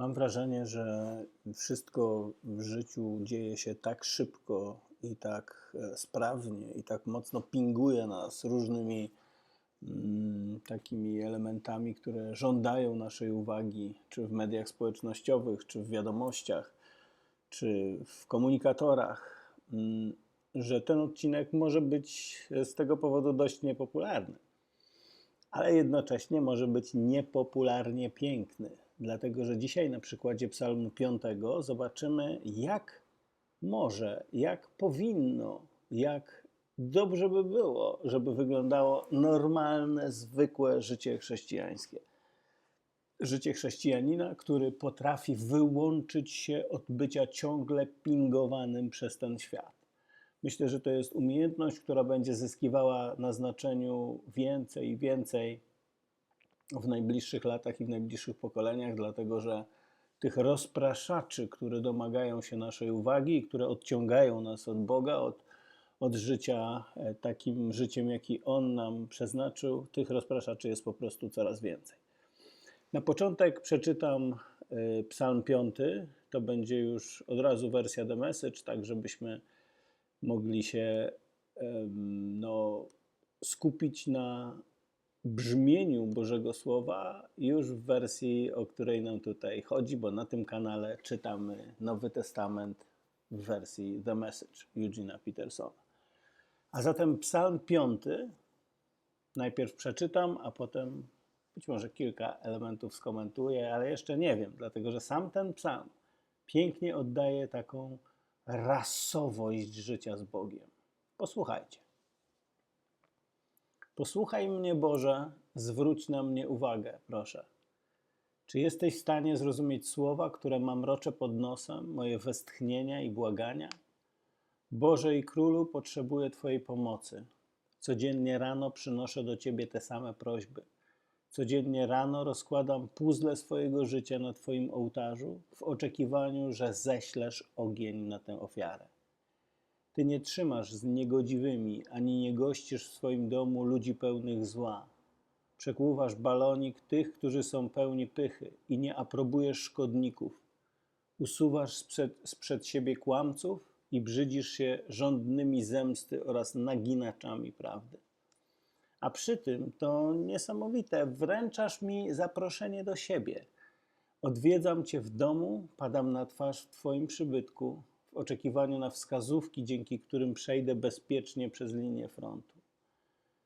Mam wrażenie, że wszystko w życiu dzieje się tak szybko i tak e, sprawnie i tak mocno pinguje nas różnymi mm, takimi elementami, które żądają naszej uwagi, czy w mediach społecznościowych, czy w wiadomościach, czy w komunikatorach, mm, że ten odcinek może być z tego powodu dość niepopularny, ale jednocześnie może być niepopularnie piękny Dlatego, że dzisiaj na przykładzie Psalmu 5 zobaczymy, jak może, jak powinno, jak dobrze by było, żeby wyglądało normalne, zwykłe życie chrześcijańskie. Życie chrześcijanina, który potrafi wyłączyć się od bycia ciągle pingowanym przez ten świat. Myślę, że to jest umiejętność, która będzie zyskiwała na znaczeniu więcej i więcej w najbliższych latach i w najbliższych pokoleniach, dlatego że tych rozpraszaczy, które domagają się naszej uwagi i które odciągają nas od Boga, od, od życia e, takim życiem, jaki On nam przeznaczył, tych rozpraszaczy jest po prostu coraz więcej. Na początek przeczytam e, Psalm 5. To będzie już od razu wersja The Message, tak żebyśmy mogli się no, skupić na brzmieniu Bożego Słowa już w wersji, o której nam tutaj chodzi, bo na tym kanale czytamy Nowy Testament w wersji The Message Eugena Petersona. A zatem Psalm 5 najpierw przeczytam, a potem być może kilka elementów skomentuję, ale jeszcze nie wiem, dlatego że sam ten psalm pięknie oddaje taką rasowość życia z Bogiem. Posłuchajcie. Posłuchaj mnie, Boże, zwróć na mnie uwagę, proszę. Czy jesteś w stanie zrozumieć słowa, które mam rocze pod nosem, moje westchnienia i błagania? Boże i Królu, potrzebuję Twojej pomocy. Codziennie rano przynoszę do Ciebie te same prośby. Codziennie rano rozkładam puzzle swojego życia na Twoim ołtarzu w oczekiwaniu, że ześlesz ogień na tę ofiarę. Ty nie trzymasz z niegodziwymi, ani nie gościsz w swoim domu ludzi pełnych zła. Przekłuwasz balonik tych, którzy są pełni pychy i nie aprobujesz szkodników. Usuwasz sprzed, sprzed siebie kłamców i brzydzisz się żądnymi zemsty oraz naginaczami prawdy. A przy tym to niesamowite, wręczasz mi zaproszenie do siebie. Odwiedzam Cię w domu, padam na twarz w Twoim przybytku, w oczekiwaniu na wskazówki, dzięki którym przejdę bezpiecznie przez linię frontu.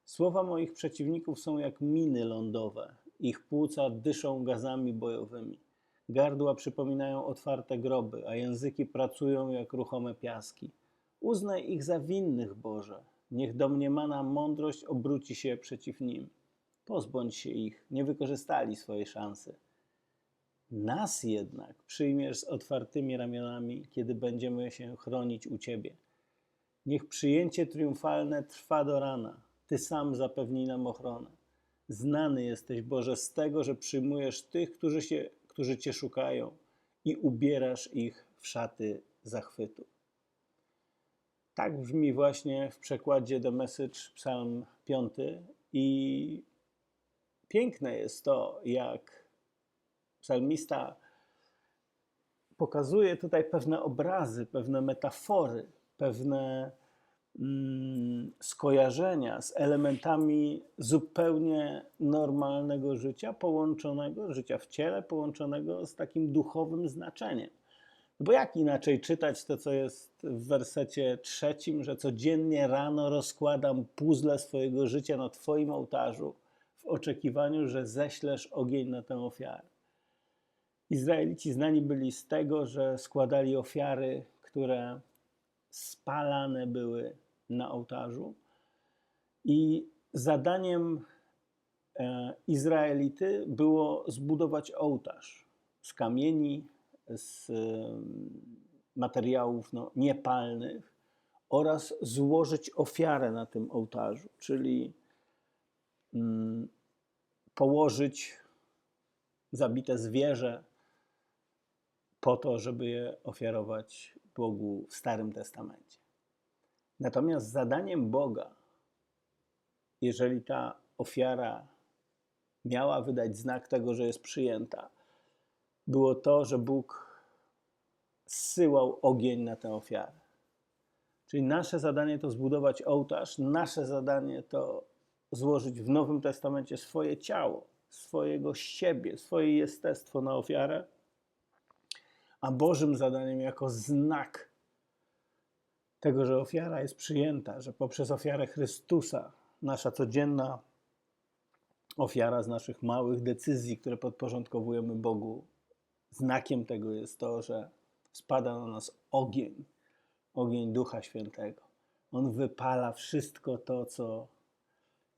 Słowa moich przeciwników są jak miny lądowe. Ich płuca dyszą gazami bojowymi. Gardła przypominają otwarte groby, a języki pracują jak ruchome piaski. Uznaj ich za winnych, Boże. Niech domniemana mądrość obróci się przeciw nim. Pozbądź się ich, nie wykorzystali swojej szansy. Nas jednak przyjmiesz z otwartymi ramionami, kiedy będziemy się chronić u Ciebie. Niech przyjęcie triumfalne trwa do rana. Ty sam zapewnij nam ochronę. Znany jesteś, Boże, z tego, że przyjmujesz tych, którzy, się, którzy Cię szukają i ubierasz ich w szaty zachwytu. Tak brzmi właśnie w przekładzie The Message Psalm 5 i piękne jest to, jak psalmista pokazuje tutaj pewne obrazy, pewne metafory, pewne mm, skojarzenia z elementami zupełnie normalnego życia, połączonego, życia w ciele, połączonego z takim duchowym znaczeniem. No bo jak inaczej czytać to, co jest w wersecie trzecim, że codziennie rano rozkładam puzzle swojego życia na Twoim ołtarzu w oczekiwaniu, że ześlesz ogień na tę ofiarę. Izraelici znani byli z tego, że składali ofiary, które spalane były na ołtarzu. I zadaniem e, Izraelity było zbudować ołtarz z kamieni, z materiałów no, niepalnych oraz złożyć ofiarę na tym ołtarzu, czyli mm, położyć zabite zwierzę po to, żeby je ofiarować Bogu w Starym Testamencie. Natomiast zadaniem Boga, jeżeli ta ofiara miała wydać znak tego, że jest przyjęta, było to, że Bóg zsyłał ogień na tę ofiarę. Czyli nasze zadanie to zbudować ołtarz, nasze zadanie to złożyć w Nowym Testamencie swoje ciało, swojego siebie, swoje jestestwo na ofiarę, a Bożym zadaniem jako znak tego, że ofiara jest przyjęta, że poprzez ofiarę Chrystusa nasza codzienna ofiara z naszych małych decyzji, które podporządkowujemy Bogu, znakiem tego jest to, że spada na nas ogień, ogień Ducha Świętego. On wypala wszystko to, co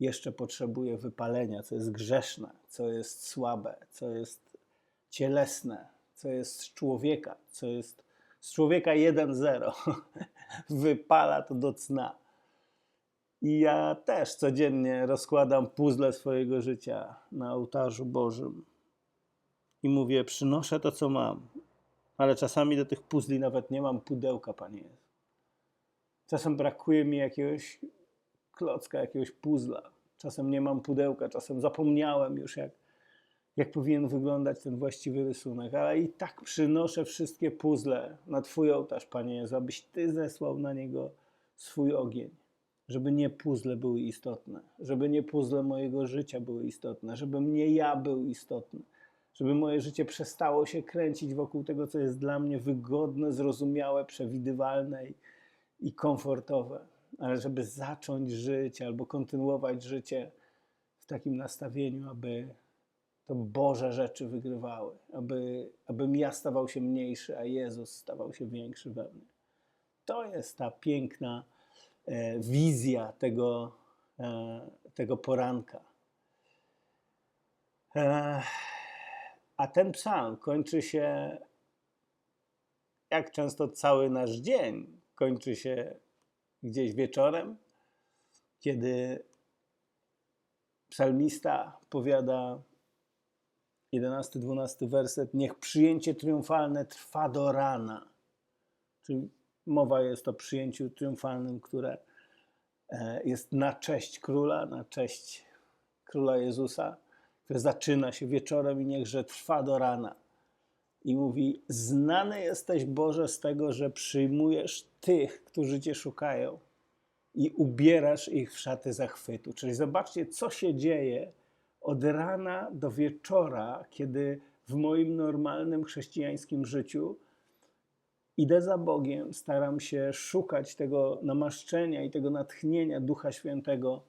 jeszcze potrzebuje wypalenia, co jest grzeszne, co jest słabe, co jest cielesne, co jest z człowieka, co jest z człowieka 1-0. Wypala to do cna. I ja też codziennie rozkładam puzzle swojego życia na ołtarzu Bożym. I mówię, przynoszę to, co mam. Ale czasami do tych puzli nawet nie mam pudełka, Panie Jezu. Czasem brakuje mi jakiegoś klocka, jakiegoś puzla. Czasem nie mam pudełka, czasem zapomniałem już, jak, jak powinien wyglądać ten właściwy rysunek, ale i tak przynoszę wszystkie puzzle na Twój ołtarz, Panie Jezu, abyś Ty zesłał na niego swój ogień. Żeby nie puzzle były istotne, żeby nie puzzle mojego życia były istotne, żebym nie ja był istotny, żeby moje życie przestało się kręcić wokół tego, co jest dla mnie wygodne, zrozumiałe, przewidywalne i komfortowe, ale żeby zacząć żyć albo kontynuować życie w takim nastawieniu, aby to Boże rzeczy wygrywały, aby, abym ja stawał się mniejszy, a Jezus stawał się większy we mnie. To jest ta piękna e, wizja tego, e, tego poranka. E, a ten psalm kończy się, jak często cały nasz dzień kończy się gdzieś wieczorem, kiedy psalmista powiada 11-12 werset, niech przyjęcie triumfalne trwa do rana. Czyli mowa jest o przyjęciu triumfalnym, które e, jest na cześć króla, na cześć króla Jezusa, które zaczyna się wieczorem i niechże trwa do rana. I mówi: Znany jesteś Boże z tego, że przyjmujesz tych, którzy Cię szukają i ubierasz ich w szaty zachwytu. Czyli zobaczcie, co się dzieje od rana do wieczora, kiedy w moim normalnym chrześcijańskim życiu idę za Bogiem, staram się szukać tego namaszczenia i tego natchnienia Ducha Świętego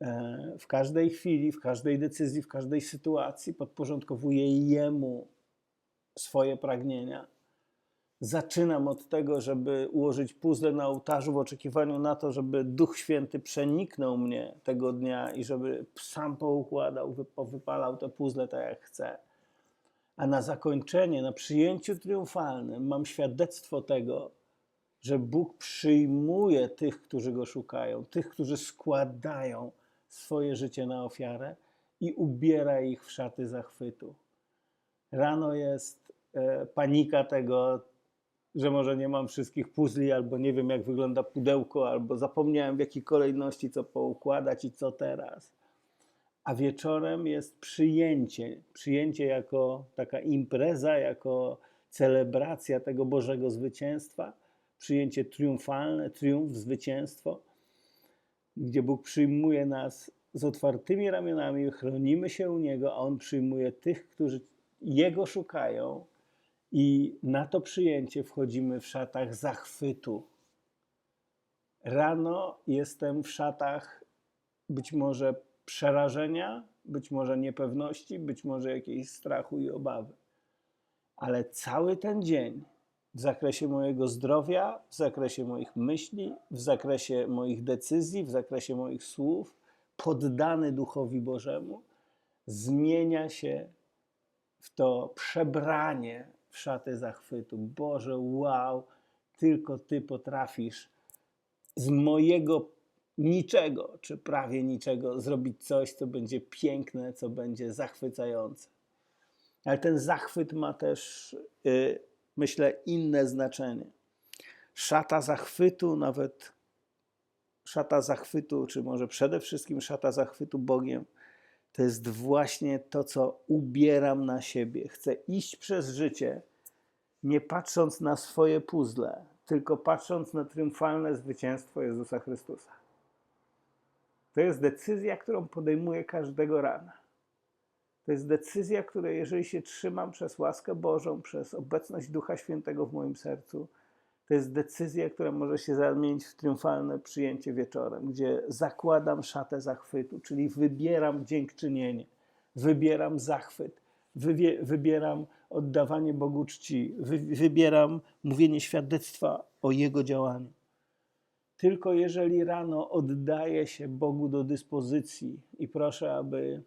e, w każdej chwili, w każdej decyzji, w każdej sytuacji, podporządkowuję Jemu swoje pragnienia. Zaczynam od tego, żeby ułożyć puzzle na ołtarzu w oczekiwaniu na to, żeby Duch Święty przeniknął mnie tego dnia i żeby sam poukładał, wypalał te puzzle tak jak chce. A na zakończenie, na przyjęciu triumfalnym mam świadectwo tego, że Bóg przyjmuje tych, którzy Go szukają, tych, którzy składają swoje życie na ofiarę i ubiera ich w szaty zachwytu. Rano jest e, panika tego, że może nie mam wszystkich puzli, albo nie wiem, jak wygląda pudełko, albo zapomniałem w jakiej kolejności co poukładać i co teraz. A wieczorem jest przyjęcie. Przyjęcie jako taka impreza, jako celebracja tego Bożego zwycięstwa. Przyjęcie triumfalne, triumf, zwycięstwo, gdzie Bóg przyjmuje nas z otwartymi ramionami, chronimy się u Niego, a On przyjmuje tych, którzy Jego szukają i na to przyjęcie wchodzimy w szatach zachwytu. Rano jestem w szatach być może przerażenia, być może niepewności, być może jakiejś strachu i obawy. Ale cały ten dzień w zakresie mojego zdrowia, w zakresie moich myśli, w zakresie moich decyzji, w zakresie moich słów, poddany Duchowi Bożemu, zmienia się w to przebranie w szatę zachwytu. Boże, wow, tylko Ty potrafisz z mojego niczego, czy prawie niczego, zrobić coś, co będzie piękne, co będzie zachwycające. Ale ten zachwyt ma też, yy, myślę, inne znaczenie. Szata zachwytu, nawet szata zachwytu, czy może przede wszystkim szata zachwytu Bogiem, to jest właśnie to, co ubieram na siebie. Chcę iść przez życie, nie patrząc na swoje puzzle, tylko patrząc na triumfalne zwycięstwo Jezusa Chrystusa. To jest decyzja, którą podejmuję każdego rana. To jest decyzja, której, jeżeli się trzymam przez łaskę Bożą, przez obecność Ducha Świętego w moim sercu, to jest decyzja, która może się zamienić w triumfalne przyjęcie wieczorem, gdzie zakładam szatę zachwytu, czyli wybieram dziękczynienie, wybieram zachwyt, wybieram oddawanie Bogu czci, wy, wybieram mówienie świadectwa o Jego działaniu. Tylko jeżeli rano oddaję się Bogu do dyspozycji i proszę, aby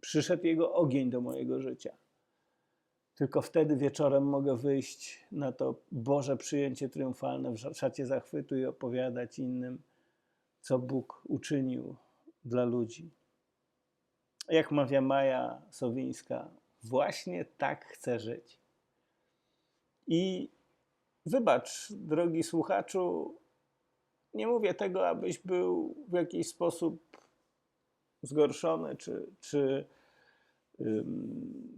przyszedł Jego ogień do mojego życia, tylko wtedy wieczorem mogę wyjść na to Boże przyjęcie triumfalne w szacie zachwytu i opowiadać innym, co Bóg uczynił dla ludzi. Jak mawia Maja Sowińska, właśnie tak chcę żyć. I wybacz, drogi słuchaczu, nie mówię tego, abyś był w jakiś sposób zgorszony, czy, czy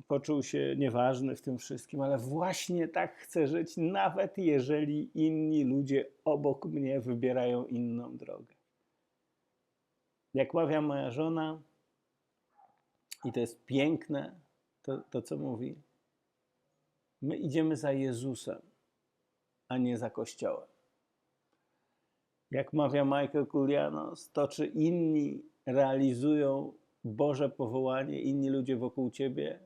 poczuł się nieważny w tym wszystkim, ale właśnie tak chcę żyć, nawet jeżeli inni ludzie obok mnie wybierają inną drogę. Jak mawia moja żona, i to jest piękne, to, to co mówi, my idziemy za Jezusem, a nie za Kościołem. Jak mawia Michael Kulianos, to czy inni realizują Boże powołanie, inni ludzie wokół ciebie,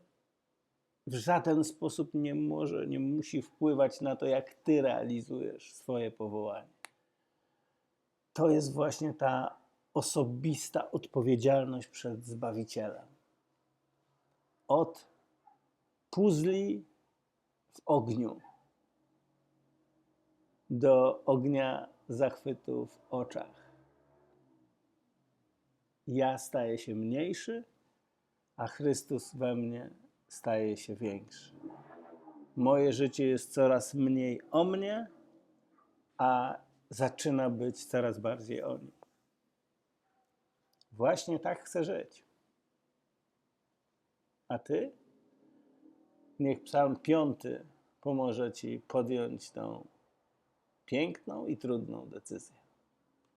w żaden sposób nie może, nie musi wpływać na to, jak ty realizujesz swoje powołanie. To jest właśnie ta osobista odpowiedzialność przed Zbawicielem. Od puzli w ogniu do ognia zachwytu w oczach. Ja staję się mniejszy, a Chrystus we mnie staje się większy. Moje życie jest coraz mniej o mnie, a zaczyna być coraz bardziej o nim. Właśnie tak chcę żyć. A ty? Niech Psalm piąty pomoże ci podjąć tą piękną i trudną decyzję.